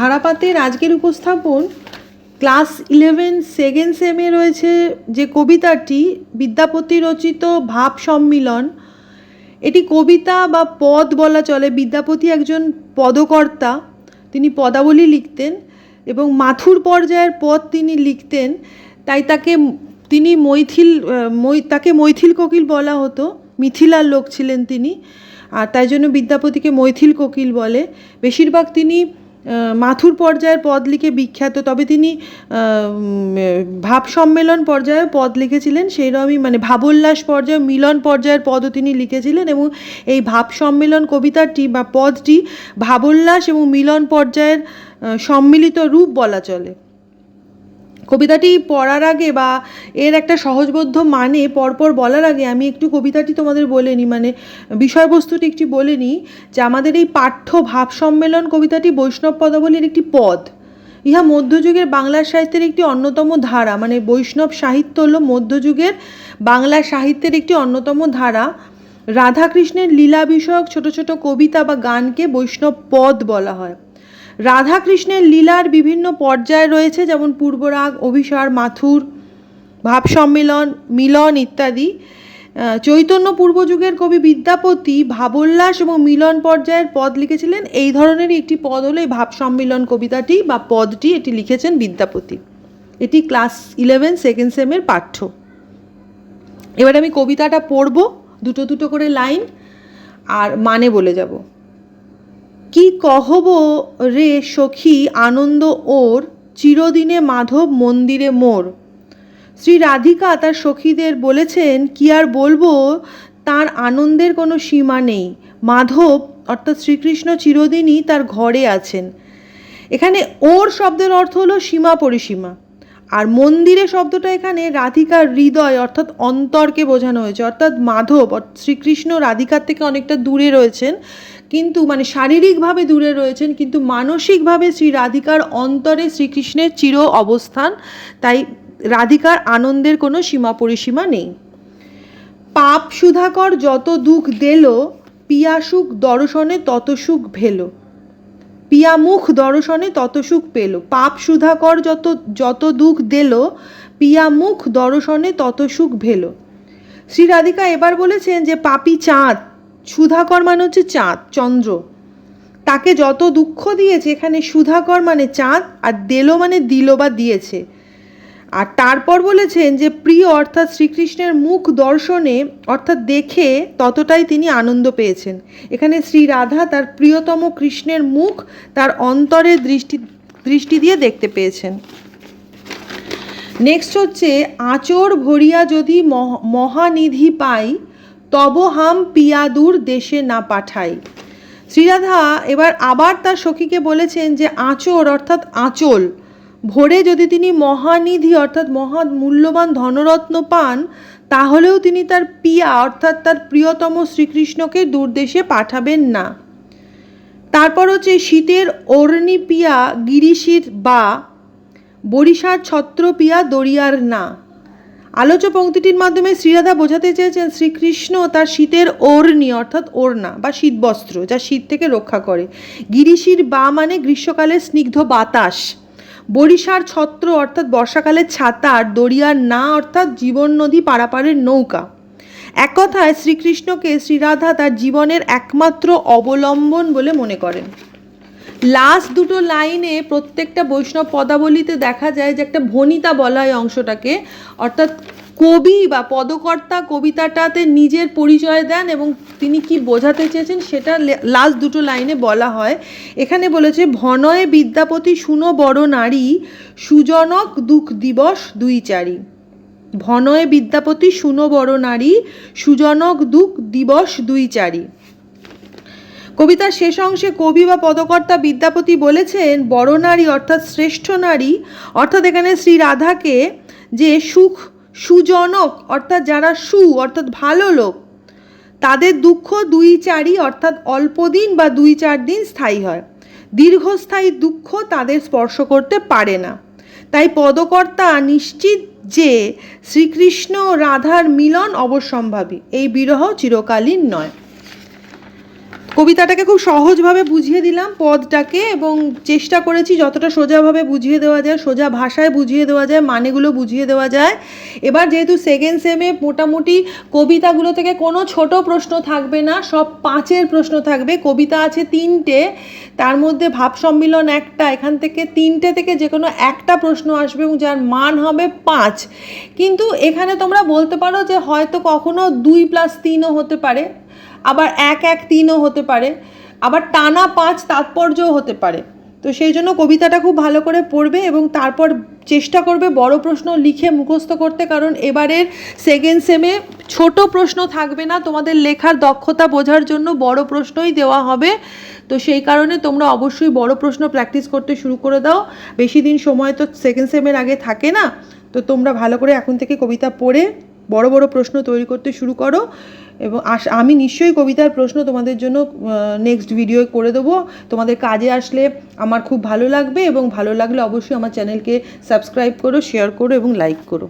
ধারাপাতের আজকের উপস্থাপন class eleven second সেমে রয়েছে যে কবিতাটি বিদ্যাপতি রচিত ভাব সম্মিলন। এটি কবিতা বা পদ বলা চলে। বিদ্যাপতি একজন পদকর্তা, তিনি পদাবলী লিখতেন এবং মাথুর পর্যায়ের পদ তিনি লিখতেন। তাই তাকে তিনি মৈথিল তাকে মৈথিল কোকিল বলা হতো। মিথিলার লোক ছিলেন তিনি। আর তাই জন্য বিদ্যাপতিকে মৈথিল কোকিল বলে। বেশিরভাগ তিনি মাথুর পর্যায়ের পদ লিখে বিখ্যাত, তবে তিনি ভাব সম্মেলন পর্যায়ে পদ লিখেছিলেন, সেই রকমই মানে ভাবোল্লাস পর্যায়ে, মিলন পর্যায়ের পদও তিনি লিখেছিলেন এবং এই ভাব সম্মেলন কবিতাটি বা পদটি ভাবোল্লাস এবং মিলন পর্যায়ের সম্মিলিত রূপ বলা চলে। কবিতাটি পড়ার আগে বা এর একটা সহজবোধ্য মানে পরপর বলার আগে আমি একটু কবিতাটি তোমাদের বলে নিই মানে বিষয়বস্তুটি একটি বলে নিই যে আমাদের এই পাঠ্য ভাব সম্মেলন কবিতাটি বৈষ্ণব পদাবলীর একটি পদ। ইহা মধ্যযুগের বাংলা সাহিত্যের একটি অন্যতম ধারা মানে বৈষ্ণব সাহিত্য হলো মধ্যযুগের বাংলা সাহিত্যের একটি অন্যতম ধারা। রাধাকৃষ্ণের লীলা বিষয়ক ছোট ছোট কবিতা বা গানকে বৈষ্ণব পদ বলা হয়। রাধাকৃষ্ণের লীলার বিভিন্ন পর্যায় রয়েছে, যেমন পূর্বরাগ, অভিসার, মাথুর, ভাব সম্মেলন, মিলন ইত্যাদি। চৈতন্য পূর্বযুগের কবি বিদ্যাপতি ভাবোল্লাস এবং মিলন পর্যায়ের পদ লিখেছিলেন। এই ধরনেরই একটি পদ হলো এই ভাব সম্মিলন কবিতাটি বা পদটি, এটি লিখেছেন বিদ্যাপতি। এটি ক্লাস ইলেভেন, সেকেন্ড সেমের পাঠ্য। এবার আমি কবিতাটা পড়ব, দুটো দুটো করে লাইন, আর মানে বলে যাব। কি কহব রে সখী আনন্দ ওর, চিরদিনে মাধব মন্দিরে মোর। শ্রী রাধিকা তার সখীদের বলেছেন, কি আর বলব, তার আনন্দের কোনো সীমা নেই। মাধব, অর্থাৎ শ্রীকৃষ্ণ চিরদিনই তার ঘরে আছেন। এখানে ওর শব্দের অর্থ হলো সীমা পরিসীমা। আর মন্দিরে শব্দটা এখানে রাধিকার হৃদয়, অর্থাৎ অন্তরকে বোঝানো হয়েছে। অর্থাৎ মাধব শ্রীকৃষ্ণ রাধিকার থেকে অনেকটা দূরে রয়েছেন। কিন্তু মানে শারীরিকভাবে দূরে রয়েছেন, কিন্তু মানসিকভাবে শ্রী রাধিকার অন্তরে শ্রীকৃষ্ণের চির অবস্থান, তাই রাধিকার আনন্দের কোনো সীমা পরিসীমা নেই। পাপ সুধাকর যত দুঃখ দেল পিয়াসুখ দর্শনে তত সুখ ভেলো। পিয়ামুখ দর্শনে তত সুখ পেল। পাপ সুধাকর যত যত দুঃখ দিল পিয়ামুখ দর্শনে তত সুখ ভেল। শ্রী রাধিকা এবার বলেছেন যে পাপি চাঁদ সুধাকর মানে হচ্ছে চাঁদ, চন্দ্র। তাকে যত দুঃখ দিয়েছে, এখানে সুধাকর মানে চাঁদ আর দেলো মানে দিল বা দিয়েছে। আর তারপর বলেছেন যে, প্রিয় অর্থাৎ শ্রীকৃষ্ণের মুখ দর্শনে, অর্থাৎ দেখে ততটাই তিনি আনন্দ পেয়েছেন। এখানে শ্রী রাধা তার প্রিয়তম কৃষ্ণের মুখ তার অন্তরের দৃষ্টি দৃষ্টি দিয়ে দেখতে পেয়েছেন। নেক্সট হচ্ছে আচর ভরিয়া যদি মহ- মহানিধি পাই তব হাম পিয়াদুর দেশে না পাঠাই। শ্রীরাধা এবার আবার তার সখীকে বলেছেন যে আঁচর অর্থাৎ আঁচল, ভোরে যদি তিনি মহানিধি, অর্থাৎ মহা মূল্যবান ধনরত্ন পান, তাহলেও তিনি তার পিয়া, অর্থাৎ তার প্রিয়তম শ্রীকৃষ্ণকে দূরদেশে পাঠাবেন না। তারপর হচ্ছে শীতের অর্ণি পিয়া, গিরিশির বা, বরিশার ছত্র পিয়া, দরিয়ার না। আলোচ্য পংক্তিটির মাধ্যমে শ্রীরাধা বোঝাতে চেয়েছেন শ্রীকৃষ্ণ তার শীতের ওড়নি অর্থাৎ ওড়না বা শীতবস্ত্র, যা শীত থেকে রক্ষা করে। গিরিশির বা মানে গ্রীষ্মকালের স্নিগ্ধ বাতাস, বরিশার ছত্র, অর্থাৎ বর্ষাকালের ছাতা, আর দরিয়ার না, অর্থাৎ জীবন নদী পারাপারের নৌকা। এক কথায় শ্রীকৃষ্ণকে শ্রীরাধা তার জীবনের একমাত্র অবলম্বন বলে মনে করেন। লাস্ট দুটো লাইনে প্রত্যেকটা বৈষ্ণব পদাবলিতে দেখা যায় যে একটা ভনিতা বলা হয় অংশটাকে। অর্থাৎ কবি বা পদকর্তা কবিতাটাতে নিজের পরিচয় দেন এবং তিনি কি বোঝাতে চেয়েছেন সেটা লাস্ট দুটো লাইনে বলা হয়। এখানে বলেছে, ভনয়ে বিদ্যাপতি শুনো বড় নারী, সুজনক দুঃখ দিবস দুই চারি ভনয়ে বিদ্যাপতি শুনো বড় নারী, সুজনক দুঃখ দিবস দুই চারি কবিতার শেষ অংশে কবি বা পদকর্তা বিদ্যাপতি বলেছেন, বড় নারী অর্থাৎ শ্রেষ্ঠ নারী অর্থাৎ এখানে শ্রী রাধাকে যে সুখ, সুজনক, অর্থাৎ যারা সু, অর্থাৎ ভালো লোক, তাদের দুঃখ দুই চারই অর্থাৎ অল্প দিন বা দুই চার দিন স্থায়ী হয়। দীর্ঘস্থায়ী দুঃখ তাদের স্পর্শ করতে পারে না। তাই পদকর্তা নিশ্চিত যে শ্রীকৃষ্ণ রাধার মিলন অবশ্যম্ভাবী। এই বিরহ চিরকালীন নয়। কবিতাটাকে খুব সহজভাবে বুঝিয়ে দিলাম, পদটাকে এবং চেষ্টা করেছি যতটা সোজাভাবে বুঝিয়ে দেওয়া যায়, সোজা ভাষায় বুঝিয়ে দেওয়া যায়, মানেগুলো বুঝিয়ে দেওয়া যায়। এবার যেহেতু সেকেন্ড সেমে মোটামুটি কবিতাগুলো থেকে কোনো ছোট প্রশ্ন থাকবে না, সব পাঁচের প্রশ্ন থাকবে। কবিতা আছে তিনটে, তার মধ্যে ভাব সম্মিলন একটা, এখান থেকে তিনটে থেকে যে কোনো একটা প্রশ্ন আসবে এবং যার মান হবে পাঁচ। কিন্তু এখানে তোমরা বলতে পারো যে হয়তো কখনো দুই প্লাস তিনও হতে পারে। আবার এক এক তিনও হতে পারে, আবার টানা পাঁচ তাৎপর্যও হতে পারে। তো সেই জন্য কবিতাটা খুব ভালো করে পড়বে এবং তারপর চেষ্টা করবে বড় প্রশ্ন লিখে মুখস্থ করতে, কারণ এবারের সেকেন্ড সেমে ছোট প্রশ্ন থাকবে না। তোমাদের লেখার দক্ষতা বোঝার জন্য বড় প্রশ্নই দেওয়া হবে। তো সেই কারণে তোমরা অবশ্যই বড় প্রশ্ন প্র্যাকটিস করতে শুরু করে দাও। বেশি দিন সময় তো সেকেন্ড সেমের আগে থাকে না। তো তোমরা ভালো করে এখন থেকে কবিতা পড়ে বড় বড় প্রশ্ন তৈরি করতে শুরু করো। এবং আমি নিশ্চয়ই কবিতার প্রশ্ন তোমাদের জন্য নেক্সট ভিডিও করে দেবো। তোমাদের কাজে আসলে আমার খুব ভালো লাগবে এবং ভালো লাগলে অবশ্যই আমার চ্যানেলকে সাবস্ক্রাইব করো শেয়ার করো এবং লাইক করো।